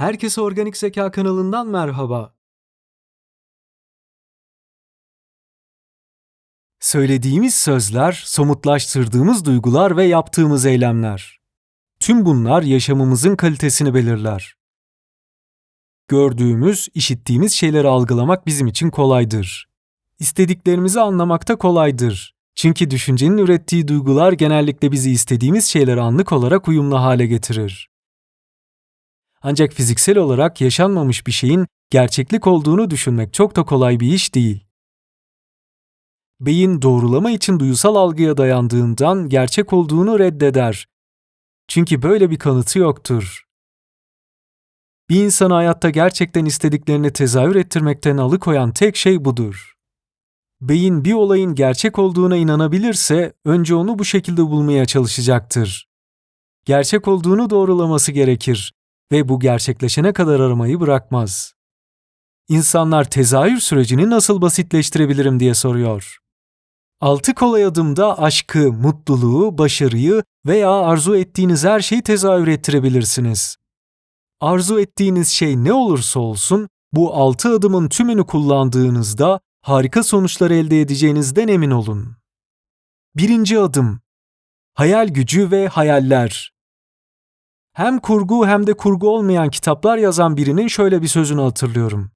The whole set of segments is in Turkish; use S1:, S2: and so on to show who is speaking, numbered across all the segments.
S1: Herkese Organik Zeka kanalından merhaba. Söylediğimiz sözler, somutlaştırdığımız duygular ve yaptığımız eylemler. Tüm bunlar yaşamımızın kalitesini belirler. Gördüğümüz, işittiğimiz şeyleri algılamak bizim için kolaydır. İstediklerimizi anlamakta kolaydır. Çünkü düşüncenin ürettiği duygular genellikle bizi istediğimiz şeyleri anlık olarak uyumlu hale getirir. Ancak fiziksel olarak yaşanmamış bir şeyin gerçeklik olduğunu düşünmek çok da kolay bir iş değil. Beyin doğrulama için duysal algıya dayandığından gerçek olduğunu reddeder. Çünkü böyle bir kanıtı yoktur. Bir insanı hayatta gerçekten istediklerini tezahür ettirmekten alıkoyan tek şey budur. Beyin bir olayın gerçek olduğuna inanabilirse önce onu bu şekilde bulmaya çalışacaktır. Gerçek olduğunu doğrulaması gerekir ve bu gerçekleşene kadar aramayı bırakmaz. İnsanlar tezahür sürecini nasıl basitleştirebilirim diye soruyor. Altı kolay adımda aşkı, mutluluğu, başarıyı veya arzu ettiğiniz her şeyi tezahür ettirebilirsiniz. Arzu ettiğiniz şey ne olursa olsun, bu altı adımın tümünü kullandığınızda harika sonuçlar elde edeceğinizden emin olun. Birinci adım Hayal gücü ve hayaller hem kurgu hem de kurgu olmayan kitaplar yazan birinin şöyle bir sözünü hatırlıyorum.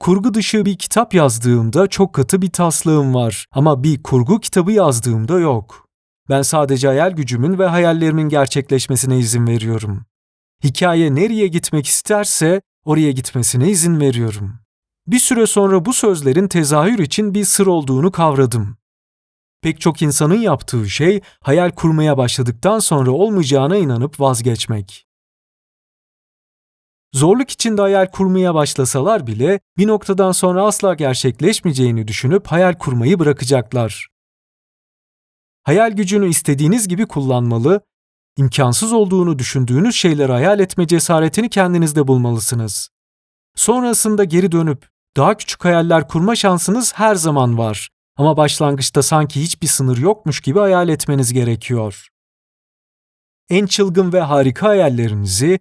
S1: Kurgu dışı bir kitap yazdığımda çok katı bir taslağım var ama bir kurgu kitabı yazdığımda yok. Ben sadece hayal gücümün ve hayallerimin gerçekleşmesine izin veriyorum. Hikaye nereye gitmek isterse oraya gitmesine izin veriyorum. Bir süre sonra bu sözlerin tezahür için bir sır olduğunu kavradım. Pek çok insanın yaptığı şey hayal kurmaya başladıktan sonra olmayacağına inanıp vazgeçmek. Zorluk içinde hayal kurmaya başlasalar bile bir noktadan sonra asla gerçekleşmeyeceğini düşünüp hayal kurmayı bırakacaklar. Hayal gücünü istediğiniz gibi kullanmalı, imkansız olduğunu düşündüğünüz şeyleri hayal etme cesaretini kendinizde bulmalısınız. Sonrasında geri dönüp daha küçük hayaller kurma şansınız her zaman var ama başlangıçta sanki hiçbir sınır yokmuş gibi hayal etmeniz gerekiyor. En çılgın ve harika hayallerinizi,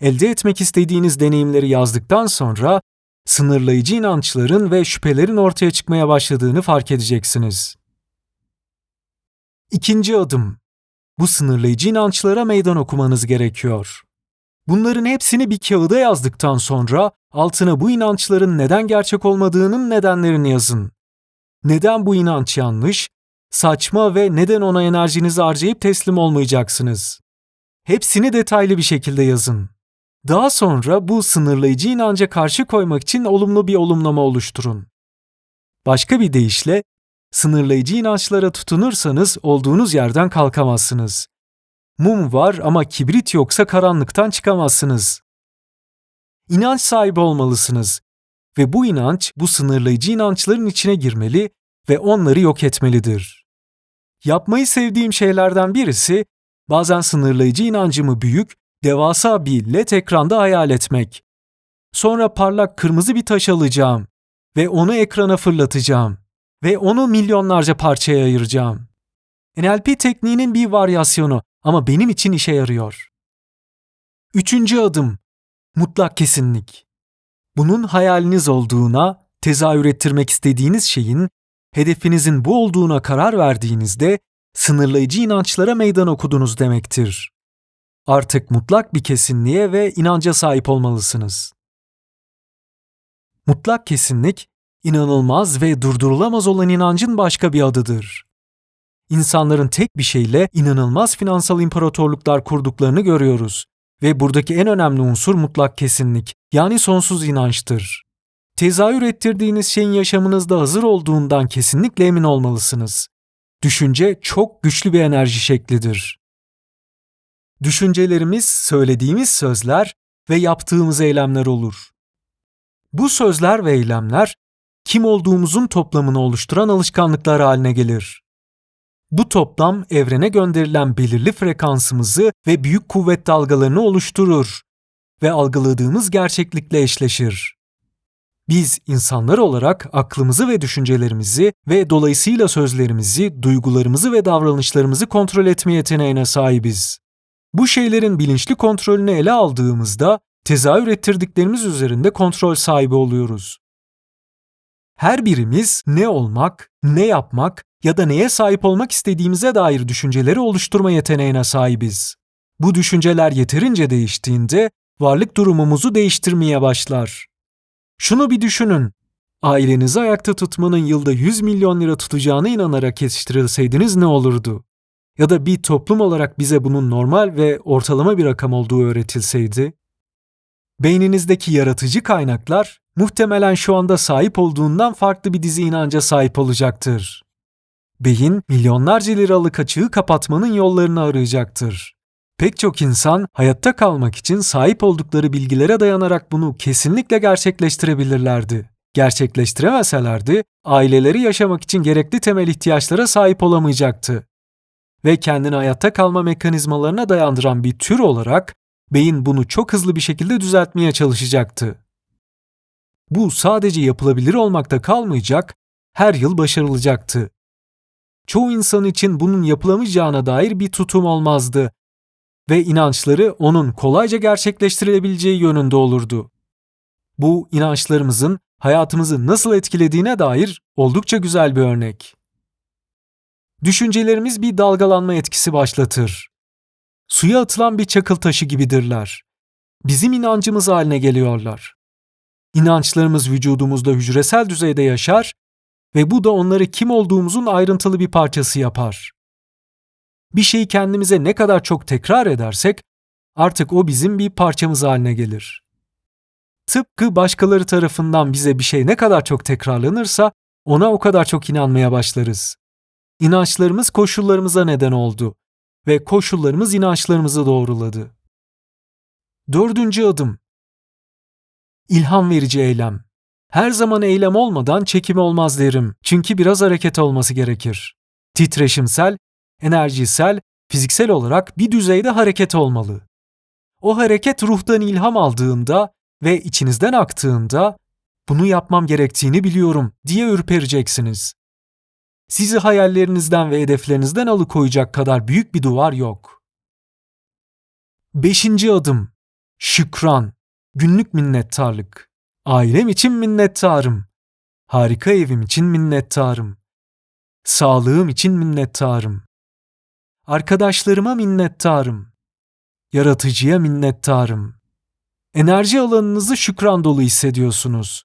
S1: elde etmek istediğiniz deneyimleri yazdıktan sonra sınırlayıcı inançların ve şüphelerin ortaya çıkmaya başladığını fark edeceksiniz. İkinci adım. Bu sınırlayıcı inançlara meydan okumanız gerekiyor. Bunların hepsini bir kağıda yazdıktan sonra altına bu inançların neden gerçek olmadığının nedenlerini yazın. Neden bu inanç yanlış, saçma ve neden ona enerjinizi harcayıp teslim olmayacaksınız? Hepsini detaylı bir şekilde yazın. Daha sonra bu sınırlayıcı inanca karşı koymak için olumlu bir olumlama oluşturun. Başka bir deyişle, sınırlayıcı inançlara tutunursanız olduğunuz yerden kalkamazsınız. Mum var ama kibrit yoksa karanlıktan çıkamazsınız. İnanç sahibi olmalısınız ve bu inanç bu sınırlayıcı inançların içine girmeli ve onları yok etmelidir. Yapmayı sevdiğim şeylerden birisi bazen sınırlayıcı inancımı büyük, devasa bir led ekranda hayal etmek. Sonra parlak kırmızı bir taş alacağım ve onu ekrana fırlatacağım ve onu milyonlarca parçaya ayıracağım. NLP tekniğinin bir varyasyonu ama benim için işe yarıyor. Üçüncü adım, mutlak kesinlik. Bunun hayaliniz olduğuna, tezahür ettirmek istediğiniz şeyin, hedefinizin bu olduğuna karar verdiğinizde sınırlayıcı inançlara meydan okudunuz demektir. Artık mutlak bir kesinliğe ve inanca sahip olmalısınız. Mutlak kesinlik, inanılmaz ve durdurulamaz olan inancın başka bir adıdır. İnsanların tek bir şeyle inanılmaz finansal imparatorluklar kurduklarını görüyoruz ve buradaki en önemli unsur mutlak kesinlik, yani sonsuz inançtır. Tezahür ettirdiğiniz şeyin yaşamınızda hazır olduğundan kesinlikle emin olmalısınız. Düşünce çok güçlü bir enerji şeklidir. Düşüncelerimiz, söylediğimiz sözler ve yaptığımız eylemler olur. Bu sözler ve eylemler kim olduğumuzun toplamını oluşturan alışkanlıklar haline gelir. Bu toplam evrene gönderilen belirli frekansımızı ve büyük kuvvet dalgalarını oluşturur ve algıladığımız gerçeklikle eşleşir. Biz insanlar olarak aklımızı ve düşüncelerimizi ve dolayısıyla sözlerimizi, duygularımızı ve davranışlarımızı kontrol etme yeteneğine sahibiz. Bu şeylerin bilinçli kontrolünü ele aldığımızda tezahür ettirdiklerimiz üzerinde kontrol sahibi oluyoruz. Her birimiz ne olmak, ne yapmak ya da neye sahip olmak istediğimize dair düşünceleri oluşturma yeteneğine sahibiz. Bu düşünceler yeterince değiştiğinde varlık durumumuzu değiştirmeye başlar. Şunu bir düşünün. Ailenizi ayakta tutmanın yılda 100 milyon lira tutacağına inanarak yetiştirilseydiniz ne olurdu? Ya da bir toplum olarak bize bunun normal ve ortalama bir rakam olduğu öğretilseydi? Beyninizdeki yaratıcı kaynaklar muhtemelen şu anda sahip olduğundan farklı bir dizi inanca sahip olacaktır. Beyin milyonlarca liralık açığı kapatmanın yollarını arayacaktır. Pek çok insan hayatta kalmak için sahip oldukları bilgilere dayanarak bunu kesinlikle gerçekleştirebilirlerdi. Gerçekleştiremeselerdi, aileleri yaşamak için gerekli temel ihtiyaçlara sahip olamayacaktı. Ve kendini hayatta kalma mekanizmalarına dayandıran bir tür olarak beyin bunu çok hızlı bir şekilde düzeltmeye çalışacaktı. Bu sadece yapılabilir olmakta kalmayacak, her yıl başarılacaktı. Çoğu insan için bunun yapılamayacağına dair bir tutum olmazdı ve inançları onun kolayca gerçekleştirilebileceği yönünde olurdu. Bu inançlarımızın hayatımızı nasıl etkilediğine dair oldukça güzel bir örnek. Düşüncelerimiz bir dalgalanma etkisi başlatır. Suya atılan bir çakıl taşı gibidirler. Bizim inancımız haline geliyorlar. İnançlarımız vücudumuzda hücresel düzeyde yaşar ve bu da onları kim olduğumuzun ayrıntılı bir parçası yapar. Bir şeyi kendimize ne kadar çok tekrar edersek artık o bizim bir parçamız haline gelir. Tıpkı başkaları tarafından bize bir şey ne kadar çok tekrarlanırsa ona o kadar çok inanmaya başlarız. İnançlarımız koşullarımıza neden oldu ve koşullarımız inançlarımızı doğruladı. Dördüncü adım. İlham verici eylem. Her zaman eylem olmadan çekim olmaz derim. Çünkü biraz hareket olması gerekir. Titreşimsel, enerjisel, fiziksel olarak bir düzeyde hareket olmalı. O hareket ruhtan ilham aldığında ve içinizden aktığında bunu yapmam gerektiğini biliyorum diye ürpereceksiniz. Sizi hayallerinizden ve hedeflerinizden alıkoyacak kadar büyük bir duvar yok. Beşinci adım. Şükran. Günlük minnettarlık. Ailem için minnettarım. Harika evim için minnettarım. Sağlığım için minnettarım. Arkadaşlarıma minnettarım. Yaratıcıya minnettarım. Enerji alanınızı şükran dolu hissediyorsunuz.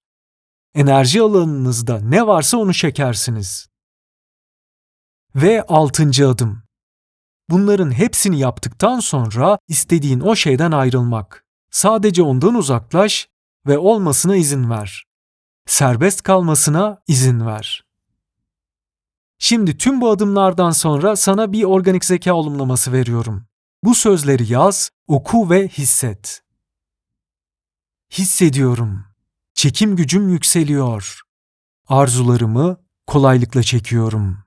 S1: Enerji alanınızda ne varsa onu çekersiniz. Ve altıncı adım. Bunların hepsini yaptıktan sonra istediğin o şeyden ayrılmak. Sadece ondan uzaklaş ve olmasına izin ver. Serbest kalmasına izin ver. Şimdi tüm bu adımlardan sonra sana bir organik zeka olumlaması veriyorum. Bu sözleri yaz, oku ve hisset. Hissediyorum. Çekim gücüm yükseliyor. Arzularımı kolaylıkla çekiyorum.